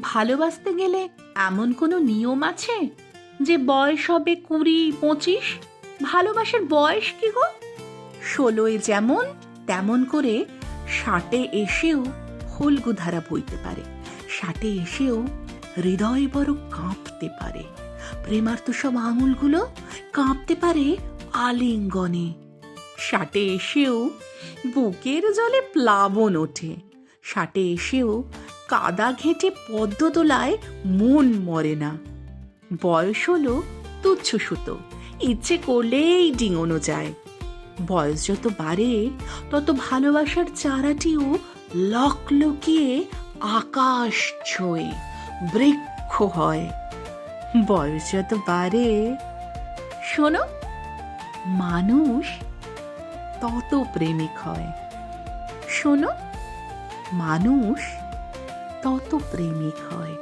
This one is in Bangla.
ভালোবাসতে গেলে এমন কোনো নিয়ম আছে? যে বয়স হবে কুড়ি, পঁচিশ? ভালোবাসার বয়স কি গো? ষোলোয় যেমন, তেমন করে ষাটে এসেও ফলগুধারা বইতে পারে। ষাটে এসেও হৃদয় বড় কাঁপতে পারে। প্রেমার্ত সব আঙুলগুলো কাঁপতে পারে আলিঙ্গনে। ষাটে এসেও বুকের জলে প্লাবন ওঠে। ষাটে এসেও কাদা ঘেঁটে পদ্ম তোলায় মন মরে না। বয়স হলো তুচ্ছ সুতো, ইচ্ছে করলেই ডিঙোনো যায়। বয়স যত বাড়ে, তত ভালোবাসার চারাটিও লকলকিয়ে আকাশ ছোঁয়ে, বৃক্ষ হয়। বয়স যত বাড়ে, শোনো, মানুষ তত প্রেমিক হয়। শোনো, মানুষ তত প্রেমিক হয়